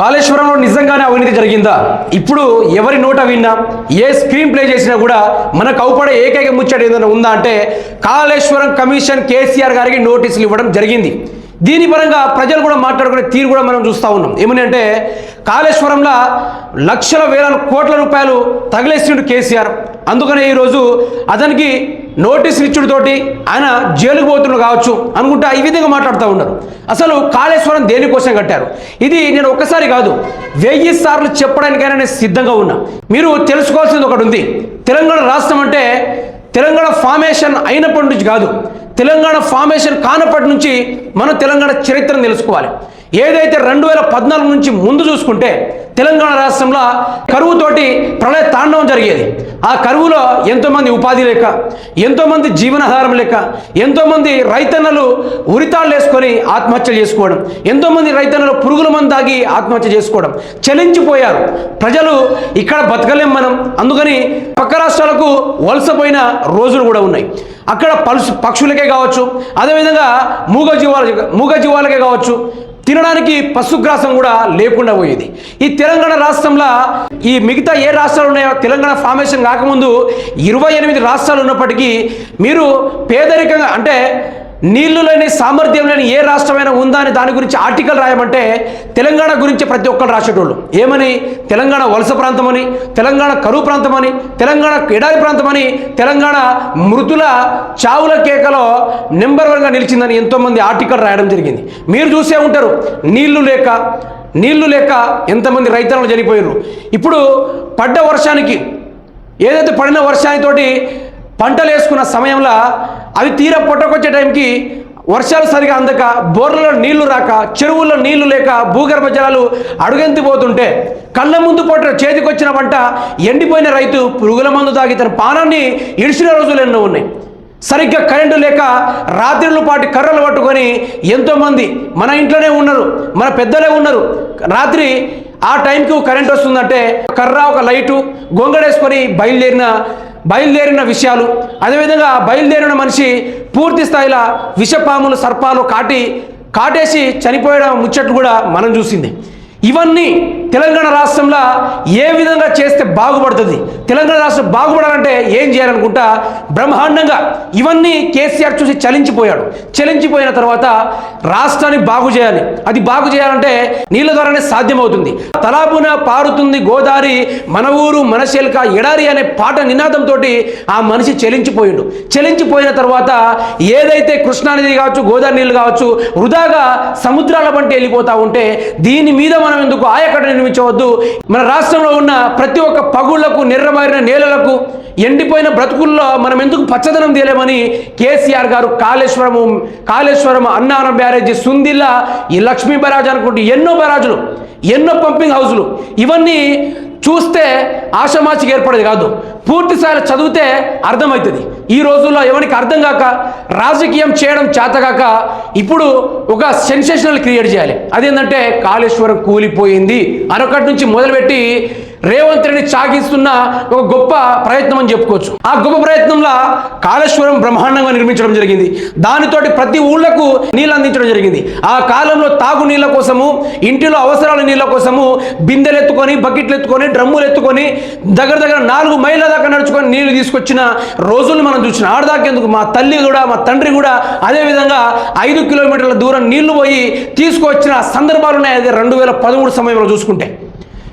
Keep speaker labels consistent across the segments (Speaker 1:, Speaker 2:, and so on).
Speaker 1: కాళేశ్వరంలో నిజంగానే అవినీతి జరిగిందా? ఇప్పుడు ఎవరి నోట విన్నా? ఏ స్క్రీన్ ప్లే చేసినా కూడా మన అవుపడే ఏకైక ముచ్చట ఏదైనా ఉందా అంటే కాళేశ్వరం కమిషన్ కేసీఆర్ గారికి నోటీసులు ఇవ్వడం జరిగింది. దీని పరంగా ప్రజలు కూడా మాట్లాడుకునే తీరు కూడా మనం చూస్తూ ఉన్నాం. ఏమని అంటే కాళేశ్వరంలో లక్షల వేల కోట్ల రూపాయలు తగిలేసిండు కేసీఆర్. అందుకనే ఈరోజు అతనికి నోటీసులు ఇచ్చుడుతోటి ఆయన జైలుకు పోతున్నాడు కావచ్చు అనుకుంటా ఈ విధంగా మాట్లాడుతూ ఉన్నారు. అసలు కాళేశ్వరం దేనికోసం కట్టారు? ఇది నేను ఒక్కసారి కాదు వెయ్యి సార్లు చెప్పడానికైనా నేను సిద్ధంగా ఉన్నా. మీరు తెలుసుకోవాల్సింది ఒకటి ఉంది. తెలంగాణ రాష్ట్రం అంటే తెలంగాణ ఫార్మేషన్ అయినప్పటి నుంచి కాదు తెలంగాణ ఫార్మేషన్ కానప్పటి నుంచి మనం తెలంగాణ చరిత్రను తెలుసుకోవాలి. ఏదైతే రెండు వేల పద్నాలుగు నుంచి ముందు చూసుకుంటే తెలంగాణ రాష్ట్రంలో కరువుతోటి ప్రళయ తాండవం జరిగేది. ఆ కరువులో ఎంతోమంది ఉపాధి లేక ఎంతోమంది జీవనాధారం లేక ఎంతోమంది రైతన్నలు ఉరితాళ్ళు వేసుకొని ఆత్మహత్యలు చేసుకోవడం ఎంతోమంది రైతన్నలు పురుగుల మందు తాగి ఆత్మహత్య చేసుకోవడం చలించిపోయారు. ప్రజలు ఇక్కడ బతకలేం మనం అందుకని పక్క రాష్ట్రాలకు వలసపోయిన రోజులు కూడా ఉన్నాయి. అక్కడ పలుసు పక్షులకే కావచ్చు అదేవిధంగా మూగ జీవాల మూగ జీవాలకే కావచ్చు తినడానికి పశుగ్రాసం కూడా లేకుండా పోయేది. ఈ తెలంగాణ రాష్ట్రంలో ఈ మిగతా ఏ రాష్ట్రాలు ఉన్నాయో తెలంగాణ ఫార్మేషన్ కాకముందు ఇరవై ఎనిమిది రాష్ట్రాలు ఉన్నప్పటికీ మీరు పేదరికంగా అంటే నీళ్ళు లేని సామర్థ్యం లేని ఏ రాష్ట్రమైనా ఉందా అని దాని గురించి ఆర్టికల్ రాయమంటే తెలంగాణ గురించి ప్రతి ఒక్కరు రాసేటోళ్ళు. ఏమని? తెలంగాణ వలస ప్రాంతమని తెలంగాణ కరువు ప్రాంతమని తెలంగాణ ఎడారి ప్రాంతమని తెలంగాణ మృతుల చావుల కేకలో నెంబర్ వన్గా నిలిచిందని ఎంతోమంది ఆర్టికల్ రాయడం జరిగింది. మీరు చూసే ఉంటారు నీళ్ళు లేక నీళ్ళు లేక ఎంతమంది రైతన్నలు చనిపోయారు ఇప్పుడు పడ్డ వర్షానికి ఏదైతే పడిన వర్షానితోటి పంటలు వేసుకున్న సమయంలో అవి తీర పొట్టకొచ్చే టైంకి వర్షాలు సరిగా అందక బోర్లలో నీళ్ళు రాక చెరువుల్లో నీళ్ళు లేక భూగర్భ జలాలు అడుగెంతిపోతుంటే కళ్ళ ముందు పొట్ట చేతికొచ్చిన వంట ఎండిపోయిన రైతు పురుగుల మందు తాగి తన పానాన్ని ఇడిచిన రోజులు ఎన్నో ఉన్నాయి. సరిగ్గా కరెంటు లేక రాత్రిళ్ళు పాటు కర్రలు పట్టుకొని ఎంతోమంది మన ఇంట్లోనే ఉన్నారు మన పెద్దలే ఉన్నారు. రాత్రి ఆ టైంకి కరెంట్ వస్తుందంటే కర్ర ఒక లైటు గొంగడేసుకొని బయలుదేరిన బయలుదేరిన విషయాలు. అదేవిధంగా బయలుదేరిన మనిషి పూర్తి స్థాయిలో విషపాములు సర్పాలు కాటి కాటేసి చనిపోయడం ముచ్చట్లు కూడా మనం చూసింది. ఇవన్నీ తెలంగాణ రాష్ట్రంలో ఏ విధంగా చేస్తే బాగుపడుతుంది? తెలంగాణ రాష్ట్రం బాగుపడాలంటే ఏం చేయాలనుకుంటా? బ్రహ్మాండంగా ఇవన్నీ కేసీఆర్ చూసి చలించిపోయాడు. చలించిపోయిన తర్వాత రాష్ట్రాన్ని బాగు చేయాలి. అది బాగు చేయాలంటే నీళ్ళ ద్వారానే సాధ్యమవుతుంది. తలాపున పారుతుంది గోదావరి మన ఊరు మన శెల్క ఎడారి అనే పాట నినాదంతో ఆ మనిషి చెలించిపోయిండు. చెలించిపోయిన తర్వాత ఏదైతే కృష్ణానది కావచ్చు గోదావరి నీళ్ళు కావచ్చు వృధాగా సముద్రాల వంటి వెళ్ళిపోతా ఉంటే దీని మీద మనం ఎందుకు ఆయకట్ట నిర్మించవద్దు మన రాష్ట్రంలో ఉన్న ప్రతి ఒక్క పగుళ్ళకు నిర్రమారిన నేలలకు ఎండిపోయిన బ్రతుకుల్లో మనం ఎందుకు పచ్చదనం తీయలేమని కేసీఆర్ గారు కాళేశ్వరము కాళేశ్వరం అన్నారం బ్యారేజీ సుందిల్లా ఈ లక్ష్మీ బరాజ్ అనుకుంటూ ఎన్నో బరాజులు ఎన్నో పంపింగ్ హౌజులు ఇవన్నీ చూస్తే ఆషమాషికి ఏర్పడేది కాదు. పూర్తి చదివితే అర్థమవుతుంది. ఈ రోజుల్లో ఎవరికి అర్థం కాక రాజకీయం చేయడం చేతగాక ఇప్పుడు ఒక సెన్సేషనల్ క్రియేట్ చేయాలి. అదేంటంటే కాళేశ్వరం కూలిపోయింది. అనొకటి నుంచి మొదలుపెట్టి రేవంత్ రెడ్డి ఒక గొప్ప ప్రయత్నం అని చెప్పుకోవచ్చు. ఆ గొప్ప ప్రయత్నంలో కాళేశ్వరం బ్రహ్మాండంగా నిర్మించడం జరిగింది. దానితోటి ప్రతి ఊళ్ళకు నీళ్ళు అందించడం జరిగింది. ఆ కాలంలో తాగు నీళ్ళ కోసము ఇంటిలో అవసరాల నీళ్ళ కోసము బిందెలు ఎత్తుకొని బకెట్లు ఎత్తుకొని డ్రమ్ములు ఎత్తుకొని దగ్గర దగ్గర నాలుగు మైళ్ళ దాకా నడుచుకొని నీళ్ళు తీసుకొచ్చిన రోజులు మనం చూసిన. ఆడదాకేందుకు? మా తల్లి కూడా మా తండ్రి కూడా అదేవిధంగా ఐదు కిలోమీటర్ల దూరం నీళ్ళు పోయి తీసుకొచ్చిన సందర్భాలు ఉన్నాయి అదే రెండు వేల పదమూడు సమయంలో చూసుకుంటే.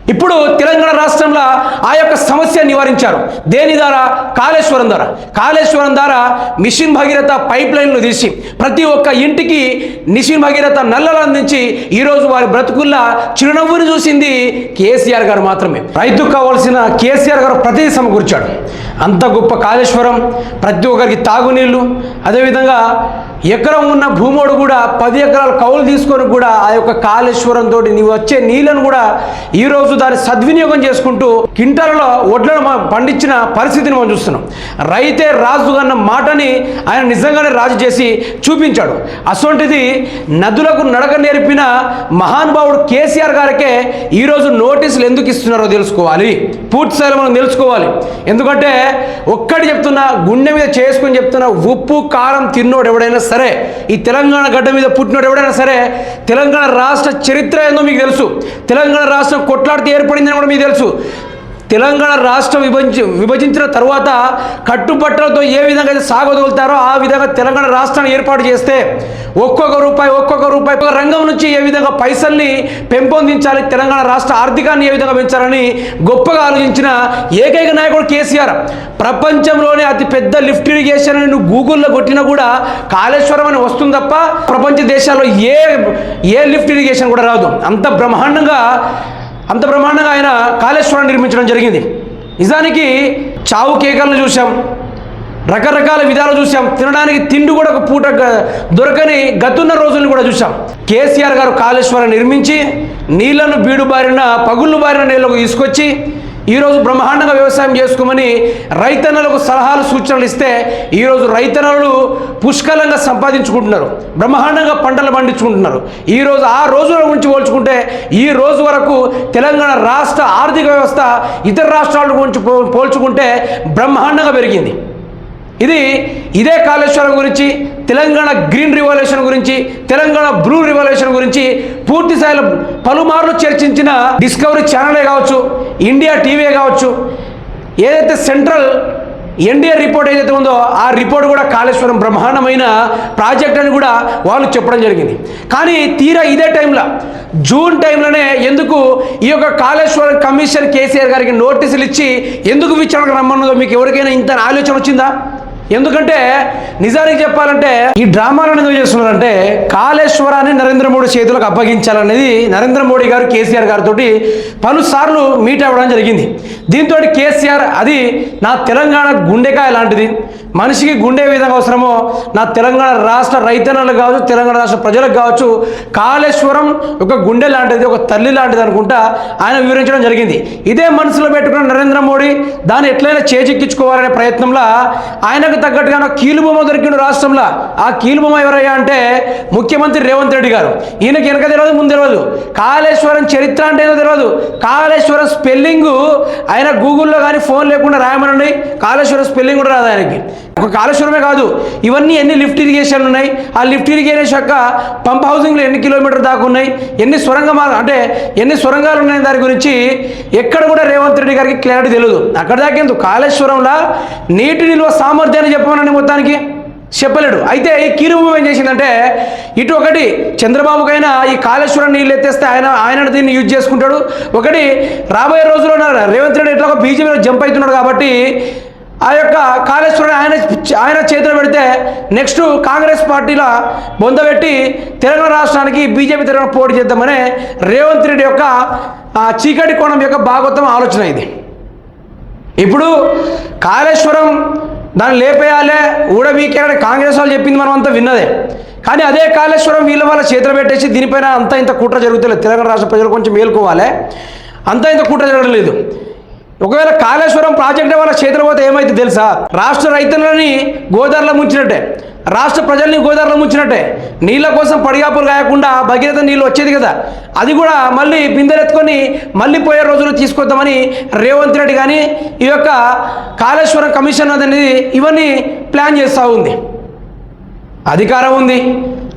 Speaker 1: ఇప్పుడు తెలంగాణ రాష్ట్రంలో ఆ యొక్క సమస్య నివారించారు. దేని ద్వారా? కాళేశ్వరం ద్వారా. కాళేశ్వరం ద్వారా మిషన్ భగీరథ పైప్ లైన్లు తీసి ప్రతి ఒక్క ఇంటికి మిషన్ భగీరథ నల్లలు అందించి ఈరోజు వారి బ్రతుకుల్లా చిరునవ్వుని చూసింది కేసీఆర్ గారు మాత్రమే. రైతుకు కావాల్సిన కేసీఆర్ గారు ప్రతిదీ సమకూర్చాడు. అంత గొప్ప కాళేశ్వరం ప్రతి ఒక్కరికి తాగునీళ్ళు అదేవిధంగా ఎకరం ఉన్న భూమోడు కూడా పది ఎకరాల కౌలు తీసుకొని కూడా ఆ యొక్క కాళేశ్వరం తోటి నీవు వచ్చే నీళ్ళను కూడా ఈరోజు దాన్ని సద్వినియోగం చేసుకుంటూ కింటలలో వడ్లను పండించిన పరిస్థితిని మనం చూస్తున్నాం. రైతే రాజు అన్న మాటని ఆయన నిజంగానే రాజు చేసి చూపించాడు. అసొంటిది నదులకు నడక నేర్పిన మహానుభావుడు కేసీఆర్ గారికే ఈరోజు నోటీసులు ఎందుకు ఇస్తున్నారో తెలుసుకోవాలి. పూర్తి స్థాయిలో మనం తెలుసుకోవాలి. ఎందుకంటే ఒక్కటి చెప్తున్నా గుండె మీద చేసుకుని చెప్తున్నా ఉప్పు కారం తిన్నోడు ఎవడైనా సరే ఈ తెలంగాణ గడ్డ మీద పుట్టినోడు ఎవడైనా సరే తెలంగాణ రాష్ట్ర చరిత్ర ఏందో మీకు తెలుసు. తెలంగాణ రాష్ట్రం కొట్లాడితే ఏర్పడిందని కూడా మీకు తెలుసు. తెలంగాణ రాష్ట్రం విభజించి విభజించిన తర్వాత కట్టుబట్టలతో ఏ విధంగా అయితే సాగదోలుతారో ఆ విధంగా తెలంగాణ రాష్ట్రాన్ని ఏర్పాటు చేస్తే ఒక్కొక్క రూపాయి ఒక్కొక్క రూపాయి ఒక రంగం నుంచి ఏ విధంగా పైసల్ని పెంపొందించాలి తెలంగాణ రాష్ట్ర ఆర్థికాన్ని ఏ విధంగా పెంచాలని గొప్పగా ఆలోచించిన ఏకైక నాయకుడు కేసీఆర్. ప్రపంచంలోనే అతి పెద్ద లిఫ్ట్ ఇరిగేషన్ అని నువ్వు గూగుల్లో కొట్టినా కూడా కాళేశ్వరం అని వస్తుంది తప్ప ప్రపంచ దేశాల్లో ఏ ఏ లిఫ్ట్ ఇరిగేషన్ కూడా రాదు. అంత బ్రహ్మాండంగా అంత బ్రహ్మాండంగా ఆయన కాళేశ్వరం నిర్మించడం జరిగింది. నిజానికి చావు కేకలను చూసాం రకరకాల విధాలు చూసాం తినడానికి తిండి కూడా ఒక పూట దొరకని గతున్న రోజులను కూడా చూసాం కేసీఆర్ గారు కాళేశ్వరం నిర్మించి నీళ్ళను బీడు బారిన పగుళ్ళు బారిన నీళ్ళకు తీసుకొచ్చి ఈరోజు బ్రహ్మాండంగా వ్యవసాయం చేసుకోమని రైతన్నలకు సలహాలు సూచనలు ఇస్తే ఈరోజు రైతన్నలు పుష్కలంగా సంపాదించుకుంటున్నారు. బ్రహ్మాండంగా పంటలు పండించుకుంటున్నారు. ఈరోజు ఆ రోజుల గురించి పోల్చుకుంటే ఈ రోజు వరకు తెలంగాణ రాష్ట్ర ఆర్థిక వ్యవస్థ ఇతర రాష్ట్రాల గురించి పోల్చుకుంటే బ్రహ్మాండంగా పెరిగింది. ఇది ఇదే కాళేశ్వరం గురించి తెలంగాణ గ్రీన్ రివల్యూషన్ గురించి తెలంగాణ బ్లూ రివల్యూషన్ గురించి పూర్తి స్థాయిలో పలుమార్లు చర్చించిన డిస్కవరీ ఛానలే కావచ్చు ఇండియా టీవీ కావచ్చు. ఏదైతే సెంట్రల్ ఎన్డీఏ రిపోర్ట్ ఏదైతే ఉందో ఆ రిపోర్ట్ కూడా కాళేశ్వరం బ్రహ్మాండమైన ప్రాజెక్ట్ అని కూడా వాళ్ళు చెప్పడం జరిగింది. కానీ తీరా ఇదే టైంలో జూన్ టైంలోనే ఎందుకు ఈ యొక్క కాళేశ్వరం కమిషన్ కేసీఆర్ గారికి నోటీసులు ఇచ్చి ఎందుకు విచారణకు రమ్మన్నదో మీకు ఎవరికైనా ఇంత ఆలోచన వచ్చిందా? ఎందుకంటే నిజానికి చెప్పాలంటే ఈ డ్రామాలను ఎందుకు చేస్తున్నారంటే కాళేశ్వరాన్ని నరేంద్ర మోడీ చేతులకు అప్పగించాలనేది నరేంద్ర మోడీ గారు కేసీఆర్ గారితో పలుసార్లు మీట్ అవ్వడం జరిగింది. దీంతో కేసీఆర్ అది నా తెలంగాణ గుండెకాయ లాంటిది. మనిషికి గుండె విధంగా అవసరమో నా తెలంగాణ రాష్ట్ర రైతన్నలకు కావచ్చు తెలంగాణ రాష్ట్ర ప్రజలకు కావచ్చు కాళేశ్వరం ఒక గుండె లాంటిది ఒక తల్లి లాంటిది అనుకుంటా ఆయన వివరించడం జరిగింది. ఇదే మనసులో పెట్టుకున్న నరేంద్ర మోడీ దాన్ని ఎట్లయినా చేజిక్కించుకోవాలనే ప్రయత్నంలో ఆయనకు తగ్గట్టుగా కీలుబొమ్మ దొరికిన రాష్ట్రంలో. ఆ కీలుబొమ్మ ఎవరయ్యా అంటే ముఖ్యమంత్రి రేవంత్ రెడ్డి గారు. ఈయనకి వెనక తెలియదు ముందు తెలియదు కాళేశ్వరం చరిత్ర అంటే ఏదో తెలియదు కాళేశ్వరం స్పెల్లింగు ఆయన గూగుల్లో కానీ ఫోన్ లేకుండా రాయమనండి. కాళేశ్వరం స్పెల్లింగ్ కూడా రాదు ఆయనకి. ఒక కాళేశ్వరమే కాదు ఇవన్నీ ఎన్ని లిఫ్ట్ ఇరిగేషన్లు ఉన్నాయి? ఆ లిఫ్ట్ ఇరిగేషన్ యొక్క పంప్ హౌసింగ్లు ఎన్ని కిలోమీటర్ దాకా ఉన్నాయి? ఎన్ని సొరంగ అంటే ఎన్ని సొరంగాలు ఉన్నాయి దాని గురించి ఎక్కడ కూడా రేవంత్ రెడ్డి గారికి క్లారిటీ తెలియదు అక్కడ దాకా ఎందుకు? కాళేశ్వరంలో నీటి నిల్వ సామర్థ్యాన్ని చెప్పమనండి మొత్తానికి. చెప్పలేడు. అయితే ఈ కీలుభూమి ఏం చేసిందంటే ఇటు ఒకటి చంద్రబాబుకైనా ఈ కాళేశ్వరం నీళ్ళు ఎత్తేస్తే ఆయన ఆయన దీన్ని యూజ్ చేసుకుంటాడు. ఒకటి రాబోయే రోజుల్లో రేవంత్ రెడ్డి ఎట్లా బీజేపీలో జంప్ అవుతున్నాడు కాబట్టి ఆ యొక్క కాళేశ్వరం ఆయన ఆయన చేతిలో పెడితే నెక్స్ట్ కాంగ్రెస్ పార్టీలో బొందబెట్టి తెలంగాణ రాష్ట్రానికి బీజేపీ తరఫున పోటీ చేద్దామనే రేవంత్ రెడ్డి యొక్క చీకటి కోణం యొక్క భాగోత్తమ ఆలోచన ఇది. ఇప్పుడు కాళేశ్వరం దాన్ని లేపేయాలే ఊడబీకేయాలని కాంగ్రెస్ వాళ్ళు చెప్పింది మనం అంతా విన్నదే. కానీ అదే కాళేశ్వరం వీళ్ళ వాళ్ళ చేతులు పెట్టేసి దీనిపైన అంత ఇంత కుట్ర జరుగుతలేదు. తెలంగాణ రాష్ట్ర ప్రజలు కొంచెం మేలుకోవాలి. అంత ఇంత కుట్ర జరగడం లేదు. ఒకవేళ కాళేశ్వరం ప్రాజెక్ట్ వల్ల చేతులు పోతే ఏమైతే తెలుసా? రాష్ట్ర రైతులని గోదావరిలో ముంచినట్టే. రాష్ట్ర ప్రజల్ని గోదావరిలో ముంచినట్టే. నీళ్ళ కోసం పడిగాపులు కాయకుండా భగీరథ నీళ్ళు వచ్చేది కదా. అది కూడా మళ్ళీ బిందెలెత్తుకొని మళ్ళీ పోయే రోజులు తీసుకొద్దామని రేవంత్ రెడ్డి కానీ ఈ యొక్క కాళేశ్వరం కమిషన్ అనేది ఇవన్నీ ప్లాన్ చేస్తూ ఉంది. అధికారం ఉంది.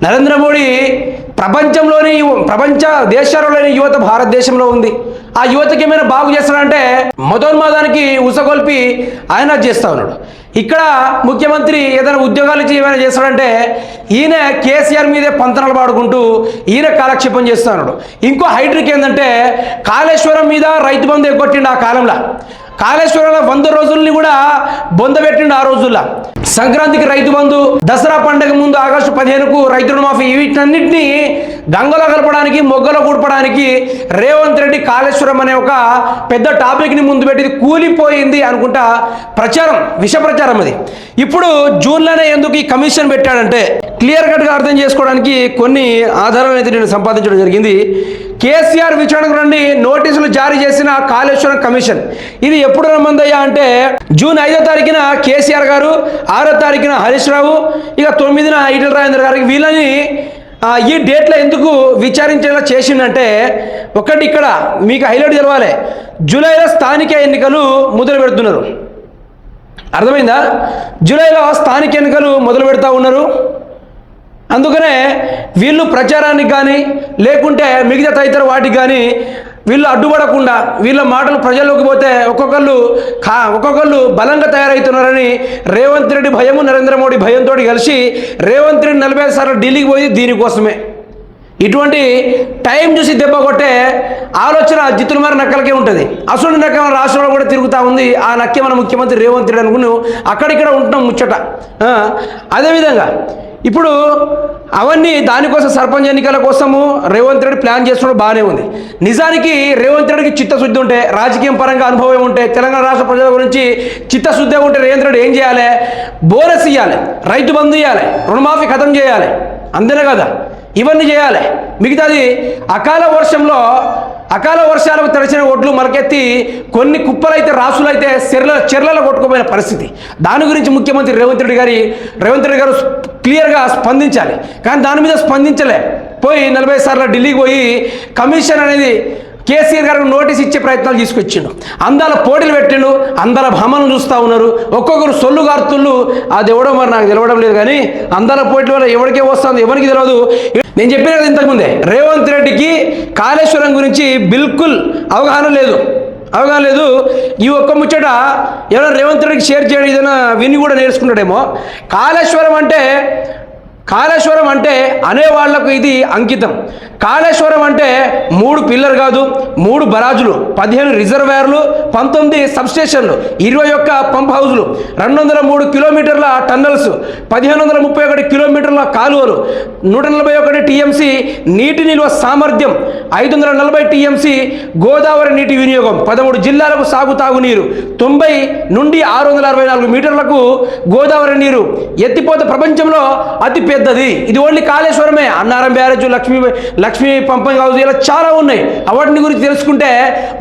Speaker 1: నరేంద్ర మోడీ ప్రపంచంలోని యువ- ప్రపంచ దేశాలలోని యువత భారతదేశంలో ఉంది. ఆ యువతకి ఏమైనా బాగు చేస్తాడంటే మతోన్మాదానికి ఉసగొల్పి ఆయన చేస్తా ఉన్నాడు. ఇక్కడ ముఖ్యమంత్రి ఏదైనా ఉద్యోగాలు ఇచ్చి ఏమైనా చేస్తాడంటే ఈయన కేసీఆర్ మీదే పంతనాలు పాడుకుంటూ ఈయన కాలక్షేపం చేస్తున్నాడు ఇంకో హైడ్రిక్ ఏంటంటే కాళేశ్వరం మీద రైతు బంధు ఎగ్గొట్టిండు ఆ కాలంలో. కాళేశ్వరంలో వంద రోజుల్ని కూడా బొందబెట్టిండు ఆ రోజుల్లో. సంక్రాంతికి రైతు బంధు దసరా పండుగ ముందు ఆగస్టు పదిహేనుకు రైతు రుణమాఫీ వీటన్నిటిని గంగలో కలపడానికి మొగ్గలో కూడపడానికి రేవంత్ రెడ్డి కాళేశ్వరం అనే ఒక పెద్ద టాపిక్ని ముందు పెట్టి కూలిపోయింది అనుకుంటా ప్రచారం విష ప్రచారం అది. ఇప్పుడు జూన్లోనే ఎందుకు ఈ కమిషన్ పెట్టాడంటే క్లియర్ కట్గా అర్థం చేసుకోవడానికి కొన్ని ఆధారాలు అయితే నేను సంపాదించడం జరిగింది. కేసీఆర్ విచారణకు రండి నోటీసులు జారీ చేసిన కాళేశ్వరం కమిషన్. ఇది ఎప్పుడు రమ్మందయ్యా అంటే జూన్ ఐదో తారీఖున కేసీఆర్ గారు ఆరో తారీఖున హరీష్ రావు ఇక తొమ్మిదిన ఈటల రాజేంద్ర గారికి వీళ్ళని ఈ డేట్లో ఎందుకు విచారించేలా చేసిందంటే ఒకటి ఇక్కడ మీకు హైలైట్ తెలవాలి. జూలైలో స్థానిక ఎన్నికలు మొదలు పెడుతున్నారు అర్థమైందా? జూలైలో స్థానిక ఎన్నికలు మొదలు పెడతా ఉన్నారు. అందుకనే వీళ్ళు ప్రచారానికి కానీ లేకుంటే మిగతా తదితర వాటికి కానీ వీళ్ళు అడ్డుపడకుండా వీళ్ళ మాటలు ప్రజల్లోకి పోతే ఒక్కొక్కళ్ళు కా ఒక్కొక్కళ్ళు బలంగా తయారవుతున్నారని రేవంత్ రెడ్డి భయము నరేంద్ర మోడీ భయంతో కలిసి రేవంత్ రెడ్డి నలభై ఐదు సార్లు ఢిల్లీకి పోయి దీనికోసమే. ఇటువంటి టైం చూసి దెబ్బ కొట్టే ఆలోచన జిత్తుల మరి నక్కలకే ఉంటుంది. అసలు నక్క మన రాష్ట్రంలో కూడా తిరుగుతూ ఉంది. ఆ నక్కే మన ముఖ్యమంత్రి రేవంత్ రెడ్డి అనుకుని అక్కడిక్కడ ఉంటున్నాం ముచ్చట. అదేవిధంగా ఇప్పుడు అవన్నీ దానికోసం సర్పంచ్ ఎన్నికల కోసము రేవంత్ రెడ్డి ప్లాన్ చేస్తున్నాడు బాగానే ఉంది. నిజానికి రేవంత్ రెడ్డికి చిత్తశుద్ధి ఉంటే రాజకీయం పరంగా అనుభవం ఉంటే తెలంగాణ రాష్ట్ర ప్రజల గురించి చిత్తశుద్ధి ఉంటే రేవంత్ రెడ్డి ఏం చేయాలి? బోనస్ ఇవ్వాలి రైతు బంధు ఇవ్వాలి రుణమాఫీ ఖతం చేయాలి. అంతేనే కదా? ఇవన్నీ చేయాలి. మిగతాది అకాల వర్షంలో అకాల వర్షాలకు తడిచిన ఒడ్లు మరకెత్తి కొన్ని కుప్పలైతే రాసులైతే చెర్ల చెర్లలో కొట్టుకుపోయిన పరిస్థితి. దాని గురించి ముఖ్యమంత్రి రేవంత్ రెడ్డి గారి రేవంత్ రెడ్డి గారు క్లియర్గా స్పందించాలి. కానీ దాని మీద స్పందించలే. పోయి నలభై సార్లు ఢిల్లీకి పోయి కమిషన్ అనేది కేసీఆర్ గారికి నోటీస్ ఇచ్చే ప్రయత్నాలు తీసుకొచ్చిండు. అందాల పోటీలు పెట్టిండు అందాల భామలను చూస్తూ ఉన్నారు. ఒక్కొక్కరు సొల్లు గార్తుళ్ళు అది ఎవడో మరి నాకు తెలవడం లేదు కానీ అందాల పోటీల వల్ల ఎవరికే వస్తుంది ఎవరికి తెలియదు నేను చెప్పిన కదా ఇంతకుముందే రేవంత్ రెడ్డికి కాళేశ్వరం గురించి బిల్కుల్ అవగాహన లేదు. అవగాహన లేదు. ఈ ఒక్క ముచ్చట ఎవరైనా రేవంత్ రెడ్డికి షేర్ చేయడం ఏదైనా విని కూడా నేర్చుకుంటాడేమో. కాళేశ్వరం అంటే కాళేశ్వరం అంటే అనేవాళ్ళకు ఇది అంకితం. కాళేశ్వరం అంటే మూడు పిల్లర్ కాదు మూడు బరాజులు పదిహేను రిజర్వేర్లు పంతొమ్మిది సబ్స్టేషన్లు ఇరవై ఒక్క పంప్ హౌజులు రెండు వందల మూడు కిలోమీటర్ల టన్నల్స్ పదిహేను వందల ముప్పై ఒకటి కిలోమీటర్ల కాలువలు నూట నలభై ఒకటి టీఎంసీ నీటి నిల్వ సామర్థ్యం ఐదు వందల నలభై టీఎంసీ గోదావరి నీటి వినియోగం పదమూడు జిల్లాలకు సాగు తాగునీరు తొంభై నుండి ఆరు వందల అరవై నాలుగు మీటర్లకు గోదావరి నీరు. ఎత్తిపోత ప్రపంచంలో అతి పెద్దది. ఇది only కాళేశ్వరమే. Annaram barrage Lakshmi Lakshmi pumping house ఇలా చాలా ఉన్నాయి. వాటిని గురించి తెలుసుకుంటే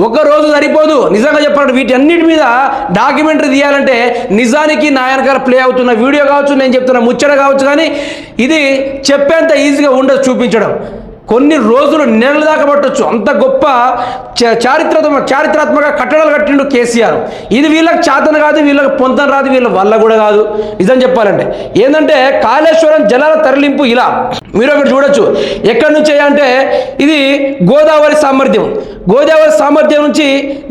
Speaker 1: ఒక రోజు సరిపోదు. నిజంగా చెప్పాలంటే వీటి అన్నిటి మీద డాక్యుమెంటరీ తీయాలంటే నిజానికి నాయనగారు ప్లే అవుతున్న వీడియో కావచ్చు నేను చెప్తున్న ముచ్చట కావచ్చు కానీ ఇది చెప్పేంత ఈజీగా ఉండదు చూపించడం. కొన్ని రోజులు నెలల దాకా పట్టొచ్చు. అంత గొప్ప చ- చారిత్రాత్మక చారిత్రాత్మక కట్టడాలు కట్టిండు కేసీఆర్. ఇది వీళ్ళకి చేతన కాదు వీళ్ళకి పొంతన రాదు వీళ్ళ వల్ల కూడా కాదు. నిజం చెప్పాలంటే. ఏంటంటే కాళేశ్వరం జలాల తరలింపు ఇలా. మీరు ఒకటి చూడొచ్చు. ఎక్కడి నుంచి అంటే ఇది గోదావరి సామర్థ్యం. గోదావరి సామర్థ్యం నుంచి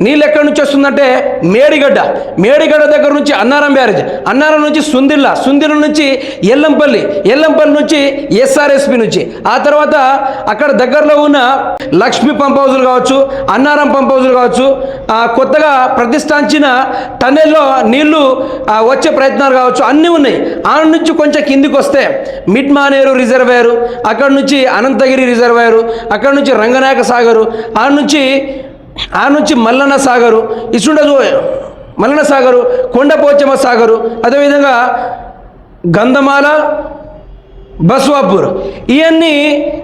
Speaker 1: నీళ్ళు ఎక్కడి నుంచి వస్తుందంటే మేడిగడ్డ. మేడిగడ్డ దగ్గర నుంచి అన్నారం బ్యారేజ్. అన్నారం నుంచి సుందిల్ల సుందిల్ల నుంచి ఎల్లంపల్లి ఎల్లంపల్లి నుంచి ఎస్ఆర్ఎస్పి నుంచి. ఆ తర్వాత అక్కడ దగ్గరలో ఉన్న లక్ష్మి పంప్ హౌజులు కావచ్చు అన్నారం పంప్ హౌజులు కావచ్చు కొత్తగా ప్రతిష్టాంచిన టన్నెల్లో నీళ్ళు వచ్చే ప్రయత్నాలు కావచ్చు అన్నీ ఉన్నాయి. ఆ నుంచి కొంచెం కిందికి వస్తే మిడ్ మానేరు అక్కడి నుంచి అనంతగిరి రిజర్వాయరు అక్కడి నుంచి రంగనాయక సాగరు ఆ నుంచి ఆ నుంచి మల్లన్న సాగరు ఇసుండదు మల్లన సాగరు కొండపోచమ్మ సాగరు అదేవిధంగా గంధమాల బస్వాపూర్. ఇవన్నీ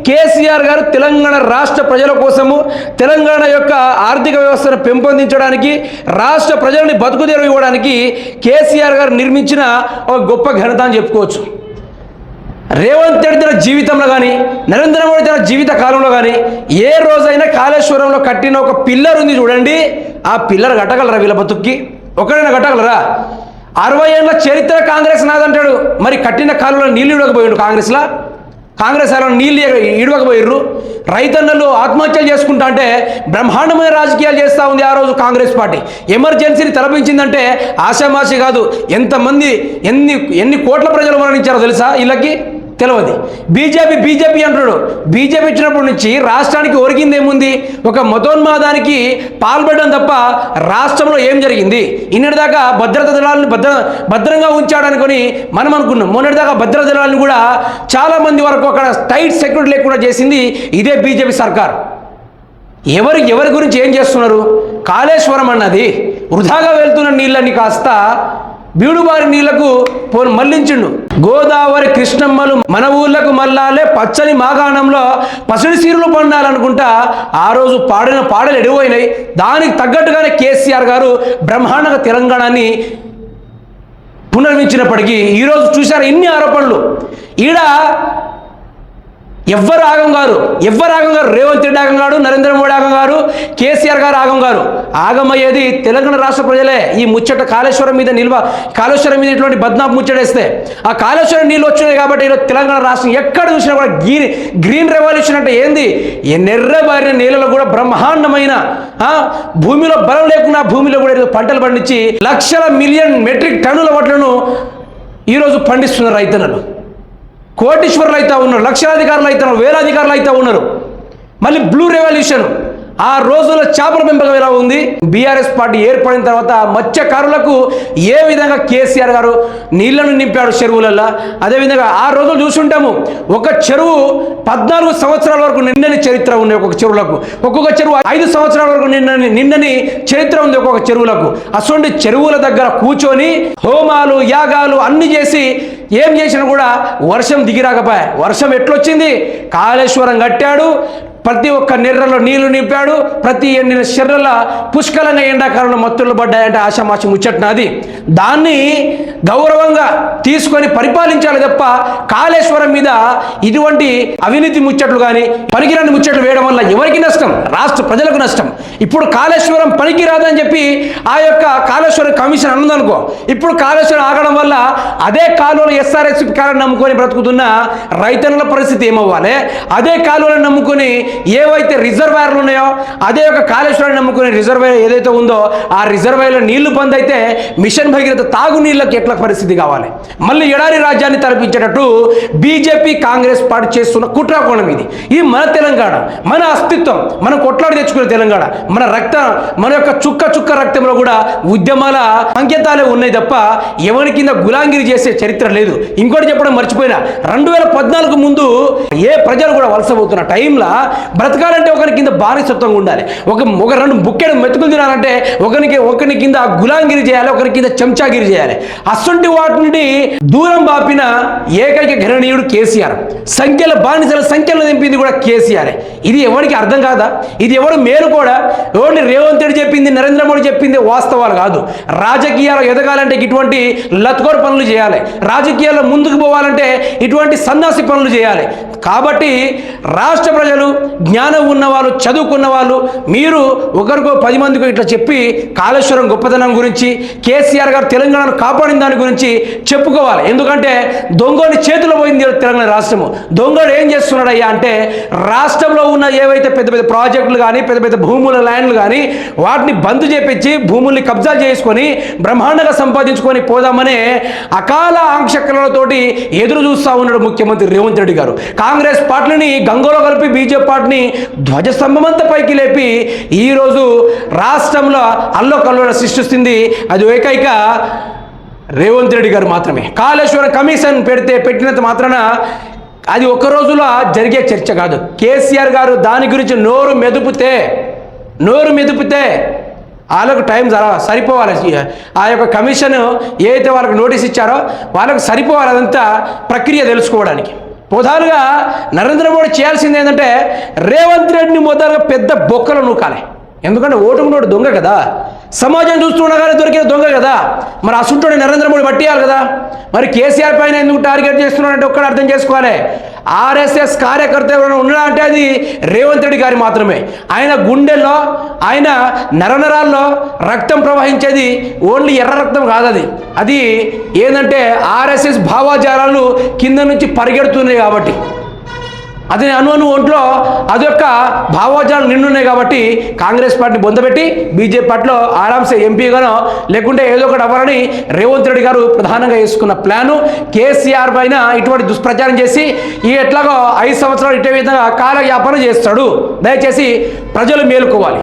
Speaker 1: కేసీఆర్ గారు తెలంగాణ రాష్ట్ర ప్రజల కోసము తెలంగాణ యొక్క ఆర్థిక వ్యవస్థను పెంపొందించడానికి రాష్ట్ర ప్రజలని బతుకుదేరు ఇవ్వడానికి కేసీఆర్ గారు నిర్మించిన ఒక గొప్ప ఘనత అని చెప్పుకోవచ్చు. రేవంత్ రెడ్డి తన జీవితంలో కానీ నరేంద్ర మోడీ తన జీవిత కాలంలో కానీ ఏ రోజైనా కాళేశ్వరంలో కట్టిన ఒక పిల్లర్ ఉంది చూడండి ఆ పిల్లర్ కట్టగలరా వీళ్ళ బతుక్కి? ఒకడైనా కట్టగలరా? అరవై ఏళ్ళ చరిత్ర కాంగ్రెస్ నాదంటాడు మరి కట్టిన కాలంలో నీళ్ళు ఇడవకపోయాడు కాంగ్రెస్లో? కాంగ్రెస్ అలా నీళ్ళు ఇడవకపోయారు రైతన్నలు ఆత్మహత్యలు చేసుకుంటా అంటే బ్రహ్మాండమైన రాజకీయాలు చేస్తూ ఉంది ఆ రోజు కాంగ్రెస్ పార్టీ. ఎమర్జెన్సీని తలపించిందంటే ఆశామాషి కాదు. ఎంతమంది ఎన్ని ఎన్ని కోట్ల ప్రజలు మరణించారో తెలుసా వీళ్ళకి? తెలియదు బీజేపీ బీజేపీ అంటున్నాడు. బీజేపీ ఇచ్చినప్పటి నుంచి రాష్ట్రానికి ఒరిగింది ఏముంది? ఒక మతోన్మాదానికి పాల్పడడం తప్ప రాష్ట్రంలో ఏం జరిగింది? ఇన్నటిదాకా భద్రత దళాలను భద్ర భద్రంగా ఉంచాడనుకొని మనం అనుకున్నాం. మొన్నటిదాకా భద్రత దళాలను కూడా చాలామంది వరకు అక్కడ టైట్ సెక్యూరిటీ లేకుండా చేసింది ఇదే బీజేపీ సర్కార్. ఎవరు ఎవరి గురించి ఏం చేస్తున్నారు? కాళేశ్వరం అన్నది వృధాగా వెళ్తున్న నీళ్ళని కాస్త బీడుబారి నీళ్ళకు పో మళ్ళించిండు గోదావరి కృష్ణమ్మలు మన ఊళ్ళకు మల్లాలే పచ్చని మాగాణంలో పసిడి సీరులు పండాలనుకుంటా ఆ రోజు పాడిన పాడలు ఎడిపోయినాయి దానికి తగ్గట్టుగానే కేసీఆర్ గారు బ్రహ్మాండంగా తెలంగాణని పునర్మించినప్పటికీ ఈరోజు చూశారు ఇన్ని ఆరోపణలు. ఈడ ఎవ్వరు ఆగం గారు ఎవ్వరు ఆగం గారు రేవంత్ రెడ్డి ఆగం గారు నరేంద్ర మోడీ ఆగం గారు కేసీఆర్ గారు ఆగం గారు. ఆగమయ్యేది తెలంగాణ రాష్ట్ర ప్రజలే. ఈ ముచ్చట కాళేశ్వరం మీద నిల్వ కాళేశ్వరం మీద ఇటువంటి బద్నాపు ముచ్చటేస్తే ఆ కాళేశ్వరం నీళ్ళు వచ్చినాయి కాబట్టి ఈరోజు తెలంగాణ రాష్ట్రం ఎక్కడ చూసినా కూడా గ్రీన్ గ్రీన్ రెవల్యూషన్ అంటే ఏంది? ఎన్నెర్రబారిన నీళ్ళలో కూడా బ్రహ్మాండమైన భూమిలో బలం లేకున్నా భూమిలో కూడా పంటలు పండించి లక్షల మిలియన్ మెట్రిక్ టన్నుల వడ్లను ఈరోజు పండిస్తున్నారు రైతన్నలు. కోటీశ్వరులు అయితే ఉన్నారు లక్షలాధికారులు అయితే ఉన్నారు వేలాధికారులు అయితే ఉన్నారు. మళ్ళీ బ్లూ రెవల్యూషన్ ఆ రోజుల్లో చేపల పెంపకం ఎలా ఉంది? బీఆర్ఎస్ పార్టీ ఏర్పడిన తర్వాత మత్స్యకారులకు ఏ విధంగా కేసీఆర్ గారు నీళ్ళను నింపాడు చెరువులలో అదేవిధంగా ఆ రోజులు చూసుంటాము ఒక చెరువు పద్నాలుగు సంవత్సరాల వరకు నిండని చరిత్ర ఉంది ఒక్కొక్క చెరువులకు. ఒక్కొక్క చెరువు ఐదు సంవత్సరాల వరకు నిండని నిండని చరిత్ర ఉంది ఒక్కొక్క చెరువులకు. అటువంటి చెరువుల దగ్గర కూర్చొని హోమాలు యాగాలు అన్ని చేసి ఏం చేసినా కూడా వర్షం దిగిరాకపోయా. వర్షం ఎట్లొచ్చింది? కాళేశ్వరం కట్టాడు ప్రతి ఒక్క నిర్రలో నీళ్ళు నింపాడు ప్రతి ఎండిన శర్రల పుష్కలంగా ఎండాకాలంలో మత్తులు పడ్డాయంటే ఆశామాషి ముచ్చట్నది. దాన్ని గౌరవంగా తీసుకొని పరిపాలించాలి తప్ప కాళేశ్వరం మీద ఇటువంటి అవినీతి ముచ్చట్లు కానీ పనికిరాని ముచ్చట్లు వేయడం వల్ల ఎవరికి నష్టం? రాష్ట్ర ప్రజలకు నష్టం. ఇప్పుడు కాళేశ్వరం పనికిరాదని చెప్పి ఆ యొక్క కాళేశ్వరం కమిషన్ అన్నదనుకో ఇప్పుడు కాళేశ్వరం ఆగడం వల్ల అదే కాలువలో ఎస్ఆర్ఎస్ కాలం నమ్ముకొని బ్రతుకుతున్న రైతన్నుల పరిస్థితి ఏమవ్వాలి? అదే కాలువలను నమ్ముకొని ఏవైతే రిజర్వాయర్లు ఉన్నాయో అదే ఒక కాళేశ్వరాన్ని నమ్ముకునే రిజర్వాయర్ ఏదైతే ఉందో ఆ రిజర్వాయర్లో నీళ్ళు బంద్ అయితే మిషన్ భగీరథ తాగునీళ్ళకి ఎట్లా పరిస్థితి కావాలి? మళ్ళీ ఎడారి రాజ్యాన్ని తలపించేటట్టు బీజేపీ కాంగ్రెస్ పార్టీ చేస్తున్న కుట్రాకోణం ఇది. ఈ మన తెలంగాణ మన అస్తిత్వం మనం కొట్లాడి తెచ్చుకునే తెలంగాణ మన రక్త మన యొక్క చుక్క చుక్క రక్తంలో కూడా ఉద్యమాల సంకేతాలే ఉన్నాయి తప్ప ఎవరి కింద గులాంగిరి చేసే చరిత్ర లేదు. ఇంకోటి చెప్పడం మర్చిపోయినా రెండు వేల పద్నాలుగు ముందు ఏ ప్రజలు కూడా వలసపోతున్న టైంలో బ్రతకాలంటే ఒకరి కింద బానిసత్వంగా ఉండాలి. ఒక ఒక రెండు బుక్కెడు మెతుకులు తినాలంటే ఒకరికి ఒకరి కింద గులాంగిరి చేయాలి ఒకరి కింద చెంచాగిరి చేయాలి. అసంటి వాటి నుండి దూరం బాపిన ఏకైక గణనీయుడు కేసీఆర్. సంఖ్యల బానిసల సంఖ్యలో నింపింది కూడా కేసీఆర్. ఇది ఎవరికి అర్థం కాదా? ఇది ఎవరు మేలు కూడా? ఎవరిని రేవంత్ రెడ్డి చెప్పింది నరేంద్ర మోడీ చెప్పింది వాస్తవాలు కాదు. రాజకీయాలు ఎదగాలంటే ఇటువంటి లత్కోర్ పనులు చేయాలి. రాజకీయాల్లో ముందుకు పోవాలంటే ఇటువంటి సన్నాసి పనులు చేయాలి. కాబట్టి రాష్ట్ర ప్రజలు జ్ఞానం ఉన్నవాళ్ళు చదువుకున్న వాళ్ళు మీరు ఒకరికో పది మందికి ఇట్లా చెప్పి కాళేశ్వరం గొప్పతనం గురించి కేసీఆర్ గారు తెలంగాణను కాపాడిన దాని గురించి చెప్పుకోవాలి. ఎందుకంటే దొంగని చేతిలో పోయింది తెలంగాణ రాష్ట్రము. దొంగడు ఏం చేస్తున్నాడయ్యా అంటే రాష్ట్రంలో ఉన్న ఏవైతే పెద్ద పెద్ద ప్రాజెక్టులు కానీ పెద్ద పెద్ద భూముల ల్యాండ్లు కానీ వాటిని బంద్ చేపించి భూముల్ని కబ్జా చేసుకొని బ్రహ్మాండంగా సంపాదించుకొని పోదామనే అకాల ఆంక్షలతోటి ఎదురు చూస్తూ ఉన్నాడు ముఖ్యమంత్రి రేవంత్ రెడ్డి గారు. కాంగ్రెస్ పార్టీని గంగలో కలిపి బీజేపీ పార్టీని ధ్వజస్తంభమంతా పైకి లేపి ఈరోజు రాష్ట్రంలో అల్లోకల్లోల సృష్టిస్తుంది. అది ఏకైక రేవంత్ రెడ్డి గారు మాత్రమే. కాళేశ్వరం కమిషన్ పెడితే పెట్టినంత మాత్రాన అది ఒక రోజులో జరిగే చర్చ కాదు. కేసీఆర్ గారు దాని గురించి నోరు మెదుపుతే నోరు మెదుపుతే వాళ్ళకు టైం జర- సరిపోవాలి. ఆ యొక్క కమిషన్ ఏదైతే వాళ్ళకి నోటీస్ ఇచ్చారో వాళ్ళకు సరిపోవాలి అదంతా ప్రక్రియ తెలుసుకోవడానికి. ప్రధానంగా నరేంద్ర మోడీ చేయాల్సింది ఏంటంటే రేవంత్ రెడ్డిని మొదలుగా పెద్ద బొక్కలు నూకాలి. ఎందుకంటే ఓటుకు దొంగ కదా. సమాజం చూస్తుండగానే దొరికిన దొంగ కదా. మరి అసుంటోని నరేంద్ర మోడీ పట్టియాలి కదా. మరి కేసీఆర్ పైన ఎందుకు టార్గెట్ చేస్తున్నాడంటే ఒక్కడ అర్థం చేసుకోవాలి. ఆర్ఎస్ఎస్ కార్యకర్త ఎవరైనా ఉన్నాడా అంటే అది రేవంత్ రెడ్డి గారి మాత్రమే. ఆయన గుండెల్లో ఆయన నరనరాల్లో రక్తం ప్రవహించేది ఓన్లీ ఎర్ర రక్తం కాదు అది అది ఏంటంటే ఆర్ఎస్ఎస్ భావాజాలాలు కింద నుంచి పరిగెడుతున్నాయి కాబట్టి. అది అను అను ఒంట్లో అదొక్క భావోజాలు నిండున్నాయి కాబట్టి కాంగ్రెస్ పార్టీని బొందబెట్టి బీజేపీ పార్టీలో ఆరాంసే ఎంపీగానో లేకుంటే ఏదో ఒకటి అవ్వాలని రేవంత్ రెడ్డి గారు ప్రధానంగా వేసుకున్న ప్లాను. కేసీఆర్ పైన ఇటువంటి దుష్ప్రచారం చేసి ఈ ఎట్లాగో ఐదు సంవత్సరాలు ఇటే విధంగా కాలయాపన చేస్తాడు. దయచేసి ప్రజలు మేలుకోవాలి.